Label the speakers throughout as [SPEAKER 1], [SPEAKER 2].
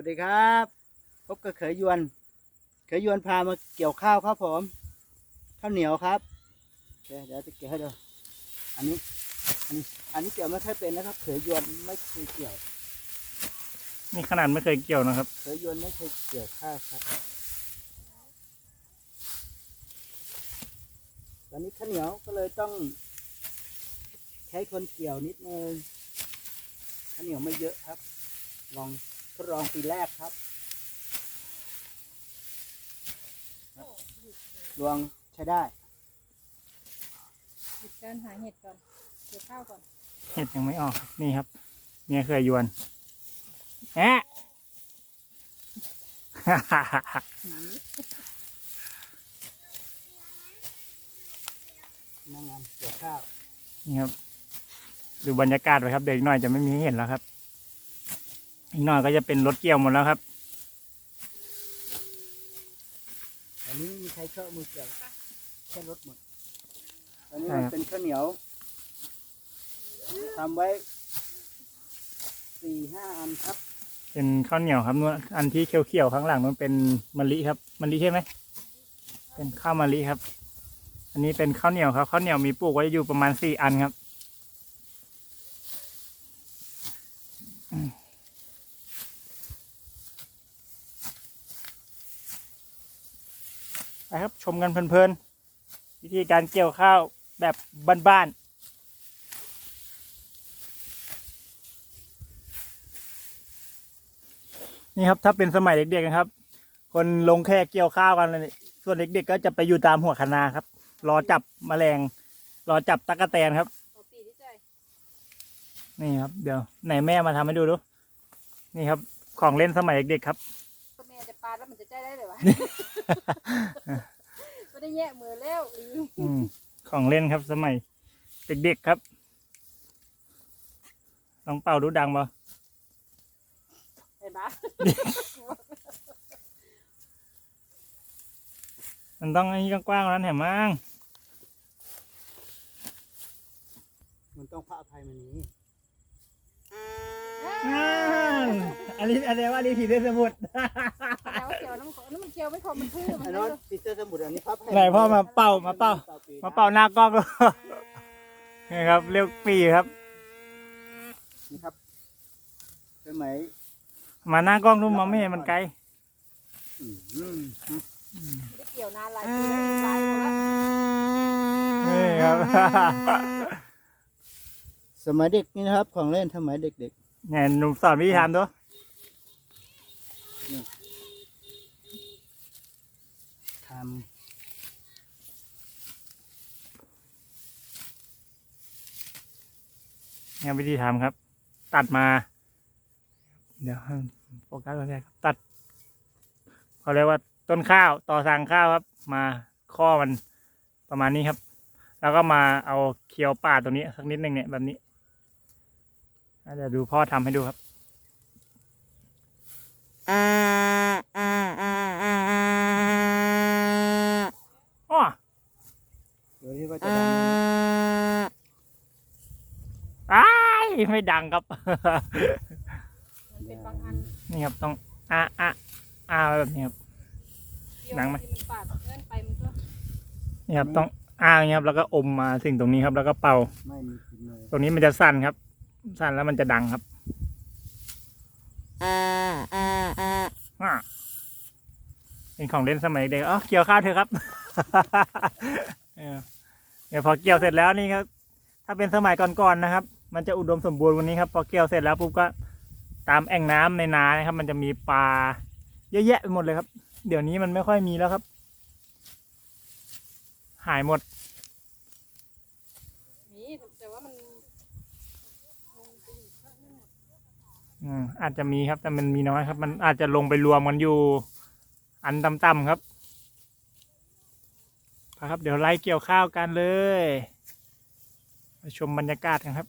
[SPEAKER 1] วัสดีครับ พบกับเขยยวน เขยยวนพามาเกี่ยวข้าวครับผมข้าวเหนียวครับโอเคเดี๋ยวจะเกี่ยวให้ดูอันนี้ อันนี้ อันนี้เกี่ยวไม่ค่อยเป็นนะครับ เขยยวนไม่เคยเกี่ยว
[SPEAKER 2] นี่ขนาดไม่เคยเกี่ยวนะครับ
[SPEAKER 1] เขยยวนไม่เคยเกี่ยวข้าวครับตอนนี้ข้าวเหนียวก็เลยต้อง ใช้คนเกี่ยวนิดนึงข้าวเหนียวไม่เยอะครับ ลอง ทดลองปีแรกครับลวงใช้ได้
[SPEAKER 3] หยุดการหาเห็ดก่อนเกี่ยวข้าวก่อน
[SPEAKER 2] เห็ดยังไม่ออก นี่ครับเมียเคยยวนแอะ
[SPEAKER 1] นั่งงานเกี่ยวข้าว
[SPEAKER 2] นี่ครับ ดูบรรยากาศไปครับ เดี๋ยวอีกหน่อยจะไม่มีให้เห็นแล้วครับ อีกหน่อยก็จะเป็นรถเกี่ยวหมดแล้วครับ
[SPEAKER 1] อันนี้ไม่มีใครเข้ามือเกี่ยวแค่รถหมดตอนนี้
[SPEAKER 2] ใช่
[SPEAKER 1] มัน
[SPEAKER 2] ครับ
[SPEAKER 1] เป็นข้าวเหนียวทำไว้สี่ห้าอันครับ
[SPEAKER 2] เป็นข้าวเหนียวครับนู่นอันที่เขียวๆข้างหลังนู้นเป็นมะลิครับมะลิใช่ไหมเป็นข้าวมะลิครับ อันนี้เป็นข้าวเหนียวครับข้าวเหนียวมีปลูกไว้อยู่ประมาณสี่อันครับ อืมไปครับ ชมกันเพลินๆ วิธีการเกี่ยวข้าวแบบบ้านๆนี่ครับถ้าเป็นสมัยเด็กๆนะครับ คนลงแค่เกี่ยวข้าวกันเลยส่วนเด็กๆก็จะไปอยู่ตามหัวคนาครับ รอจับแมลง รอจับตะกแตนครับ นี่ครับ เดี๋ยวไหนแม่มาทำให้ดูดู นี่ครับ ของเล่นสมัยเด็กๆครับ
[SPEAKER 3] ม่จะปาดแล้วมันจะใจได้เลยวะไม่ได้แยะมือแล้วอี
[SPEAKER 2] อืมของเล่นครับสมัย เด็กๆครับ ลองเป่าดูดังบ่
[SPEAKER 3] เห็นปะ
[SPEAKER 2] มันต้องอันนี้กว้างๆกว่านั้นแหมมั้ง
[SPEAKER 1] มันต้องพระอภัยมันนี้
[SPEAKER 2] อ่าอันนี้อันนี้ว่าดีผีเสื้อสมุด
[SPEAKER 3] แล้วเกี่ยวน้ำขอน้ำมันเกี่ยวไม่คมมันพื้นมั
[SPEAKER 1] อัน
[SPEAKER 3] น
[SPEAKER 1] นั้
[SPEAKER 3] เลย
[SPEAKER 1] นปีเตอร์สมุดอันนี้พระอภัย
[SPEAKER 2] ไหนพ่อมาเป่ามาเป่า
[SPEAKER 1] ปี
[SPEAKER 2] มาเป่าหน้ากล้องดูนี่ครับเรียกปีครับ
[SPEAKER 1] นี่ครับสมัย
[SPEAKER 2] มาหน้ากล้องดูมองไม่เห็นมันไกล
[SPEAKER 1] อืมอืม
[SPEAKER 3] ไม่ได้เกี่ยวนานหลายปีแล้วตายหมดแล้ว
[SPEAKER 2] นี่ครับ
[SPEAKER 1] สมัยเด็กนี่นะครับ ของเล่นสมัยเด็ก
[SPEAKER 2] เนี่ยหนุ่มสอนวิธีทำดู
[SPEAKER 1] ๆ ท
[SPEAKER 2] เนี่ยวิธีทำครับ ตัดมา เดี๋ยวให้โฟกัสตรงนี้ครับตัดเขาเรียกว่าต้นข้าวต่อสั่งข้าวครับ มาข้อมันประมาณนี้ครับ แล้วก็มาเอาเคียวป่าดตรงนี้สักนิดหนึ่งเนี่ยแบบนี้อะเดี๋ยวดูพ่อทำให้ดูครับอ้อำ
[SPEAKER 1] โดยที่ว่าจะดัง
[SPEAKER 2] อ้ายไม่ดังครับ
[SPEAKER 3] มันเป็นบางอัน
[SPEAKER 2] นี่ครับต้องอ้าอ้าอ้าแบบนี้ครับ
[SPEAKER 3] เกี่ยว
[SPEAKER 2] หนังไหม
[SPEAKER 3] ที่มันปาดเงื่อนไปมันก็
[SPEAKER 2] นี่ครับต้องอ้าอย่างนี้ครับแล้วก็อมมาสิ่งตรงนี้ครับ แล้วก็เป่า
[SPEAKER 1] ไม่มีฝีมือ
[SPEAKER 2] ตรงนี้มันจะสั่นครับ สั่นแล้วมันจะดังครับอ่าเป็นของเล่นสมัยเด็กอ๋อเกี่ยวข้าวเถอะครับ เดี๋ยวพอเกี่ยวเสร็จแล้วนี่ครับ ถ้าเป็นสมัยก่อนๆนะครับ มันจะอุดมสมบูรณ์วันนี้ครับพอเกี่ยวเสร็จแล้วปุ๊บก็ตามแอ่งน้ำในนานะครับ มันจะมีปลาเยอะแยะไปหมดเลยครับ เดี๋ยวนี้มันไม่ค่อยมีแล้วครับ หายหมด
[SPEAKER 3] มีแต่ว่ามันลงไปอยู่ข้างนึงหมด
[SPEAKER 2] อืมอาจจะมีครับ แต่มันมีน้อยครับ มันอาจจะลงไปรวมกันอยู่ อันต่ำๆครับ ครับ เดี๋ยวไล่เกี่ยวข้าวกันเลยมาชมบรรยากาศกันครับ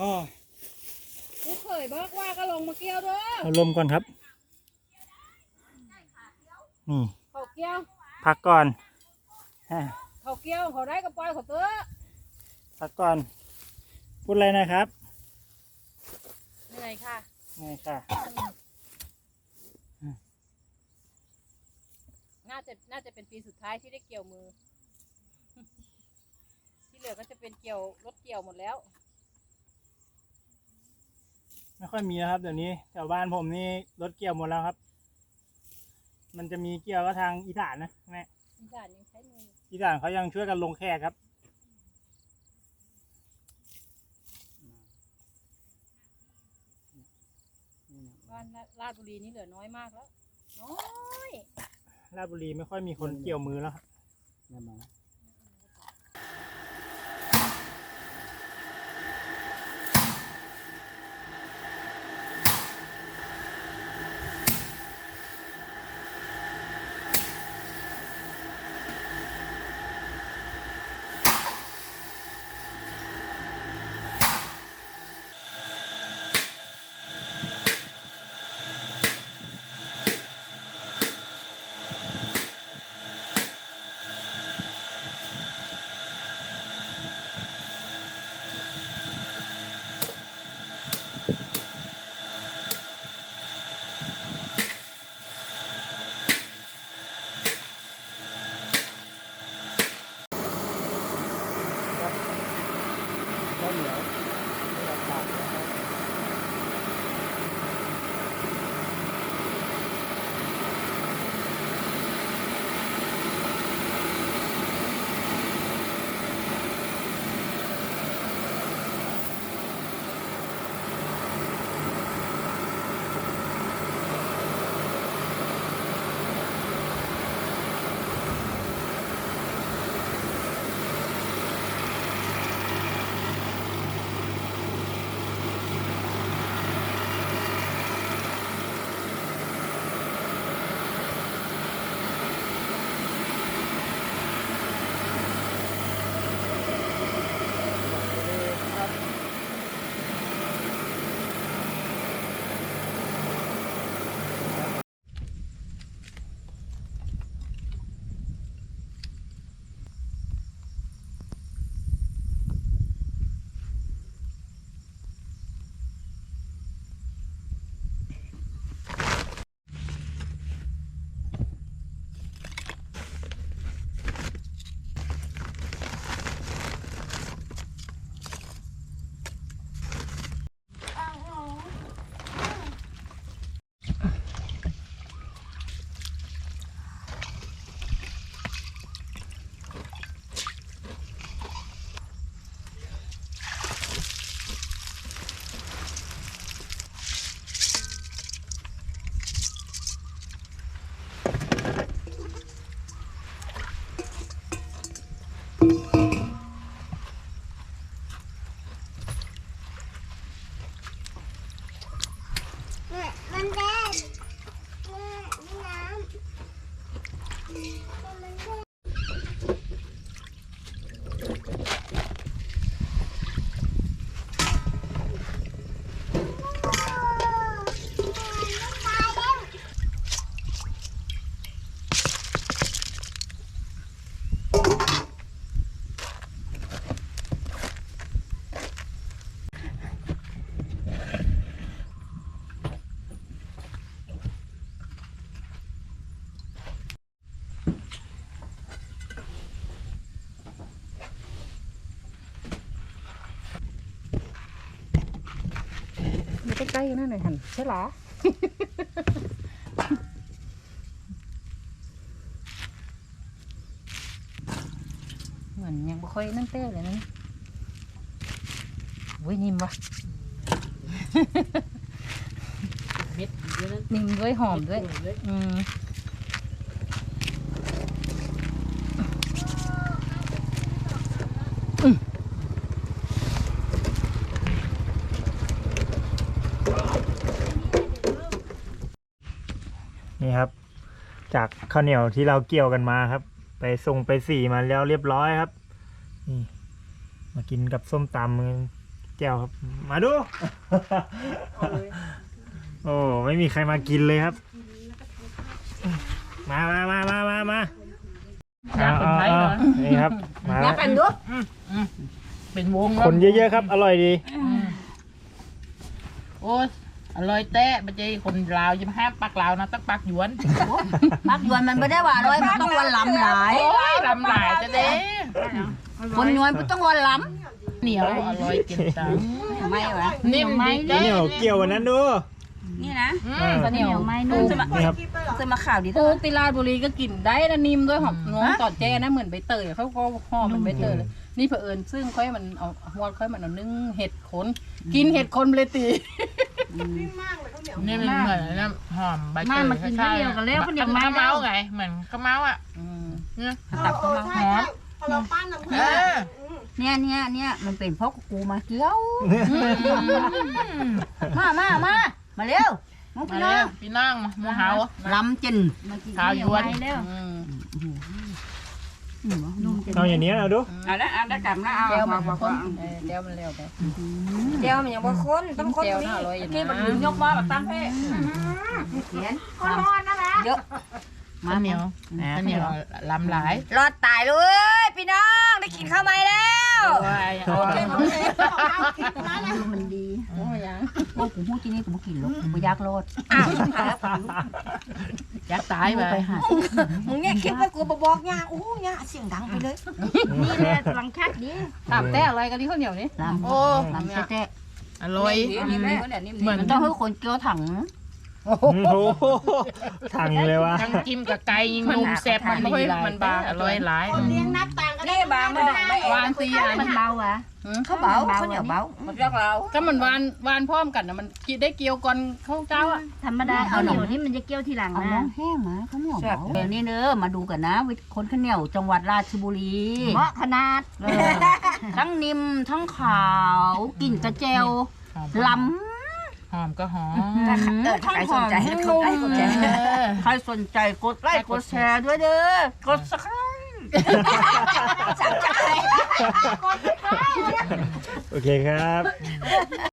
[SPEAKER 2] อ๋อ
[SPEAKER 4] ลูกเขยบอกว่าก็ลงมาเกี่ยวเด้อ
[SPEAKER 2] เอาลมก่อนครับนี่
[SPEAKER 4] เขาเกี่ยว
[SPEAKER 2] พักก่อนฮะ
[SPEAKER 4] เขาเกี่ยวเขาได้ก็ปล่อยเขาเต้อ
[SPEAKER 2] พักก่อน พูดอะไรนะครับ
[SPEAKER 4] เหนื่อยค่ะ
[SPEAKER 2] ไงค่ะ
[SPEAKER 4] น่าจะน่าจะเป็นปีสุดท้ายที่ได้เกี่ยวมือ ที่เหลือก็จะเป็นเกี่ยวรถเกี่ยวหมดแล้ว
[SPEAKER 2] ไม่ค่อยมีนะครับเดี๋ยวนี้แถวบ้านผมนี่รถเกี่ยวหมดแล้วครับ มันจะมีเกี่ยวก็ทางอีสานนะแม่
[SPEAKER 4] อีสานยังใช้มืออยู่
[SPEAKER 2] อีสานเขายังช่วยกันลงแขกครับ
[SPEAKER 4] บ้านราชบุรีนี่เหลือน้อยมากแล้วน้อย
[SPEAKER 2] ราชบุรีไม่ค่อยมีคนเกี่ยวมือแล้วครับ
[SPEAKER 1] เนี่ยมาข้าว เน
[SPEAKER 4] นั่นเลยหันใช่หรอเหมือนยังไม่ค่อยนั่นเต้เลยนะเว้ยนิ่มวะ
[SPEAKER 5] เม็ดเยอะนั้น
[SPEAKER 4] นิ่มด้วยหอมด้วย
[SPEAKER 5] เลย
[SPEAKER 4] อืม
[SPEAKER 2] นี่ครับ จากข้าวเหนียวที่เราเกี่ยวกันมาครับ ไปส่งไปสีมาแล้วเรียบร้อยครับ นี่ มากินกับส้มตำแก้วครับ มาดู โอ้ไม่มีใครมากินเลยครับ มามามามามามา
[SPEAKER 5] อยากเป็นไทยเหรอา
[SPEAKER 2] ๆนี่ครับ มา
[SPEAKER 3] อ
[SPEAKER 2] แล้
[SPEAKER 3] ยาวกเป็นด้วย
[SPEAKER 5] เป็นวง
[SPEAKER 2] คนเยอะๆครับ อร่อยดี
[SPEAKER 5] โอ้ย อร่อยแต้ไม่ใช่คนลาวจะมาห้ามปักลาวนะต้องปักหยวน
[SPEAKER 3] มักยวนมันไม่ได้ว่าร้อยมันต้องวันล้ำหลาย
[SPEAKER 5] โอ้ยลำหลายจะเด้
[SPEAKER 3] คนยวนมันต้องวันล้
[SPEAKER 5] เหนียวอร่อยกินจังำ
[SPEAKER 3] ทำไมวะ
[SPEAKER 5] นิ่มดี
[SPEAKER 2] นี่เหนียวเกี่ยววันนั้นดู
[SPEAKER 3] นี่นะ
[SPEAKER 5] อื
[SPEAKER 2] เอ
[SPEAKER 5] ม
[SPEAKER 2] อ
[SPEAKER 3] เหนียวไม้นุ่มจะมา
[SPEAKER 2] นี่ครับ
[SPEAKER 3] จะมาข่าวดี
[SPEAKER 4] ปลูกติลาดบุรีก็กินได้นะนิ่มด้วยหอมน้องตอดแจ้นะเหมือนใบเตยเขาก็ห่อเหมือนใบเตยเลย นี่เผอิญซึ่งค่อยมันเอาหัวค่อยมันเอานึ่งเห็ดขน กินเห็ดขนเลยตี
[SPEAKER 5] นี่มันเหมือนน้ำหอมใบเตย
[SPEAKER 4] มามากินข้าวเหนียวกันแล้วข้าวเหนียว
[SPEAKER 5] มะ
[SPEAKER 4] มา
[SPEAKER 5] เมาไงเหมือนข้าวเมาอะ
[SPEAKER 4] อืม
[SPEAKER 5] เนี่ย
[SPEAKER 3] ตับเข้ามา
[SPEAKER 5] หอมเออ
[SPEAKER 3] เนี่ยเนี่ยเนี่ยมันเป็นเพราะกูมาเกี้ยว มามามามาเร็วน้อง
[SPEAKER 5] มา
[SPEAKER 3] พี่น้
[SPEAKER 5] แล้
[SPEAKER 3] อ
[SPEAKER 5] ว
[SPEAKER 3] ง
[SPEAKER 5] พี่น้องมาหมูเฮา
[SPEAKER 3] ล้ำจิน
[SPEAKER 5] ข้าวยวน
[SPEAKER 4] อืม
[SPEAKER 3] นุ่มจิน
[SPEAKER 2] เอาอย่างนี้เอาดู
[SPEAKER 3] เอาละเอาละกลับนะเอา
[SPEAKER 4] แก้วมั
[SPEAKER 3] มานบอก
[SPEAKER 4] ข้น
[SPEAKER 3] ว่า
[SPEAKER 4] เออแก้วมันเร็วไป
[SPEAKER 3] เดี๋ยวมันยังบ่ค้นต้องค้น
[SPEAKER 4] แก้ว
[SPEAKER 3] นี่
[SPEAKER 4] น่าอร่อยอยู่
[SPEAKER 3] ที่มัน
[SPEAKER 4] นะ
[SPEAKER 3] ยกมาแบบตั้งเพ่เขียนเยอะ
[SPEAKER 5] ข้าวเหนียวข้าวเหนียวลำหลาย
[SPEAKER 3] รอดตายเลยพี่น้องได้กินข้าวไหมแล้ว
[SPEAKER 5] โอ้ยโอ้ย
[SPEAKER 3] มันดี
[SPEAKER 4] โอ้ยยัง
[SPEAKER 3] โอ้กูพูดที่นี่กูบ่กินหรอกกูบ่อยากรอดอ้าว
[SPEAKER 5] อยากตายไป
[SPEAKER 3] ไปหา
[SPEAKER 6] มึงเนี่ยคิดว่ากูบบอกย่าโอ้ย่าเสียงดังไปเลย
[SPEAKER 3] นี่แหละกำลังคัดดี
[SPEAKER 4] ถามแต่อะไรกันที่ข้าวเหนียวนี่
[SPEAKER 3] ลำ
[SPEAKER 5] โอ้
[SPEAKER 3] ลำแท้
[SPEAKER 5] อร่อย
[SPEAKER 4] นิ่มๆก็เนี่ยนิ่ม
[SPEAKER 5] เหมือน
[SPEAKER 3] มันต้องให้คนเกี่ยวถัง
[SPEAKER 2] โอ้โหถังเลยวะ
[SPEAKER 5] ทั้งจิ้มกับไก่ยิงนุ่มแซ่บมันไม่มันบางอร่อยหลาย
[SPEAKER 6] เลี้ยงนับต่างกัน
[SPEAKER 3] นี่บางมันไม่
[SPEAKER 4] วานซีอัน
[SPEAKER 3] มันเบาอะเขาเบาเขาเหนียวเบามันรักเรา
[SPEAKER 4] ก็มันวานวานพร้อมกันนะมันกินได้เกี่ยวก่อนข้าวเจ้าอะ
[SPEAKER 3] ธรรมดาเอาหนียวนี่มันจะเกี่ยวทีหลังนะเอาน้องแห้งมาเขาเหนียวเบาเดี๋ยวนี้เด้อมาดูกันนะวิคนข้าวเหนียวจังหวัดราชบุรี
[SPEAKER 6] เหมาะขนาด
[SPEAKER 3] เออทั้งนิ่มทั้งขาวกลิ่นกระเจวล้
[SPEAKER 5] หอมก็หอมำ
[SPEAKER 3] ทั้งหอมทั้งนุ่มใครสนใจกดไลค์กดแชร์ด้วยเด้อกดสักครั้ง
[SPEAKER 2] โอเคครับ